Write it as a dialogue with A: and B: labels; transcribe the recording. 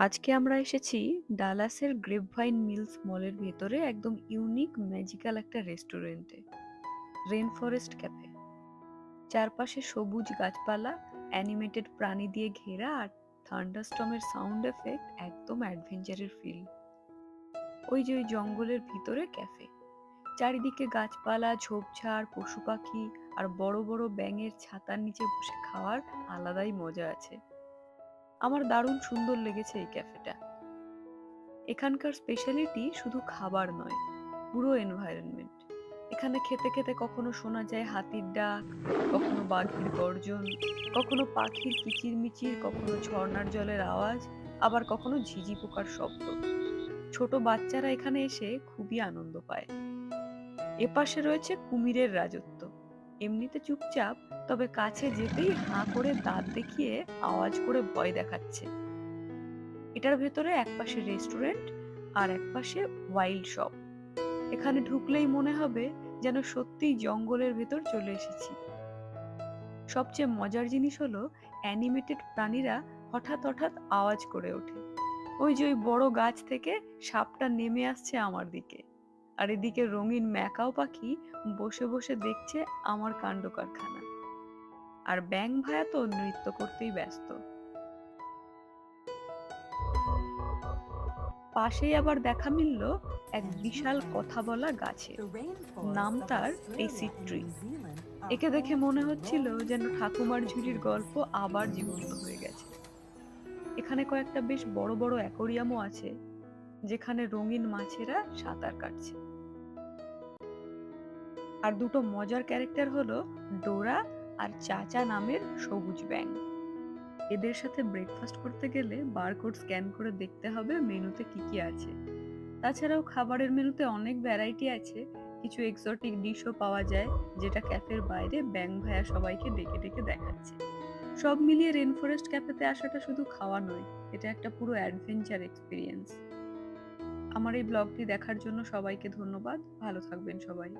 A: আজকে আমরা এসেছি ডালাসের গ্রেপভাইন মিলস মলের ভেতরে একদম ইউনিক ম্যাজিক্যাল একটা রেস্টুরেন্টে রেন ফরেস্ট ক্যাফে। চারপাশে সবুজ গাছপালা, অ্যানিমেটেড প্রাণী দিয়ে ঘেরা আর থান্ডারস্টমের সাউন্ড এফেক্ট একদম অ্যাডভেঞ্চারের ফিল। ওই যে ওই জঙ্গলের ভিতরে ক্যাফে। চারিদিকে গাছপালা, ঝোপঝাড় পশু পাখি আর বড় বড় ব্যাঙের ছাতার নিচে বসে খাওয়ার আলাদাই মজা আছে। আমার দারুণ সুন্দর লেগেছে এই ক্যাফেটা। এখানকার স্পেশালিটি শুধু খাবার নয়, পুরো এনভায়রনমেন্ট এখানে খেতে খেতে কখনো শোনা যায় হাতির ডাক, কখনো বাঘের গর্জন, কখনো পাখির কিচিরমিচির, কখনো ঝর্ণার জলের আওয়াজ, আবার কখনো ঝিঝি পোকার শব্দ। ছোট বাচ্চারা এখানে এসে খুবই আনন্দ পায়। এপাশে রয়েছে কুমিরের রাজত্ব। এমনিতে চুপচাপ, তবে কাছে যেতেই হাঁ করে দাঁত দেখিয়ে আওয়াজ করে ভয় দেখাচ্ছে। এটার ভেতরে একপাশে রেস্টুরেন্ট আর একপাশে ওয়াইল্ড শপ। এখানে ঢুকলেই মনে হবে যেন সত্যিই জঙ্গলের ভেতর চলে এসেছি। সবচেয়ে মজার জিনিস হলো, অ্যানিমেটেড প্রাণীরা হঠাৎ হঠাৎ আওয়াজ করে ওঠে। ওই যে ওই বড় গাছ থেকে সাপটা নেমে আসছে আমার দিকে। আর এদিকে রঙিন ম্যাকাও পাখি বসে বসে দেখছে আমার কাণ্ড কারখানা। আর ব্যাং ভায়া তো নৃত্য করতেই ব্যস্ত। পাশেই আবার দেখা মিলল এক বিশাল কথা বলা গাছে।
B: নাম তার
A: এসি।
B: ট্রি
A: একে দেখে মনে হচ্ছিল যেন ঠাকুমার ঝুড়ির গল্প আবার জীবন্ত হয়ে গেছে। এখানে কয়েকটা বেশ বড় বড় অ্যাকোরিয়ামও আছে যেখানে রঙিন মাছেরা সাঁতার কাটছে। আর দুটো মজার ক্যারেক্টার হলো ডোরা আর চাচা নামের সবুজ ব্যাং এদের সাথে ব্রেকফাস্ট করতে গেলে বারকোড স্ক্যান করে দেখতে হবে মেনুতে কি কি আছে। তাছাড়াও খাবারের মেনুতে অনেক ভ্যারাইটি আছে, কিছু এক্সোটিক ডিশও পাওয়া যায়, যেটা ক্যাফের বাইরে ব্যাং ভায়া সবাইকে ডেকে ডেকে দেখাচ্ছে। সব মিলিয়ে রেন ফরেস্ট ক্যাফেতে আসাটা শুধু খাওয়া নয়, এটা একটা পুরো অ্যাডভেঞ্চার এক্সপিরিয়েন্স আমার এই ব্লগটি দেখার জন্য সবাইকে ধন্যবাদ, ভালো থাকবেন সবাই।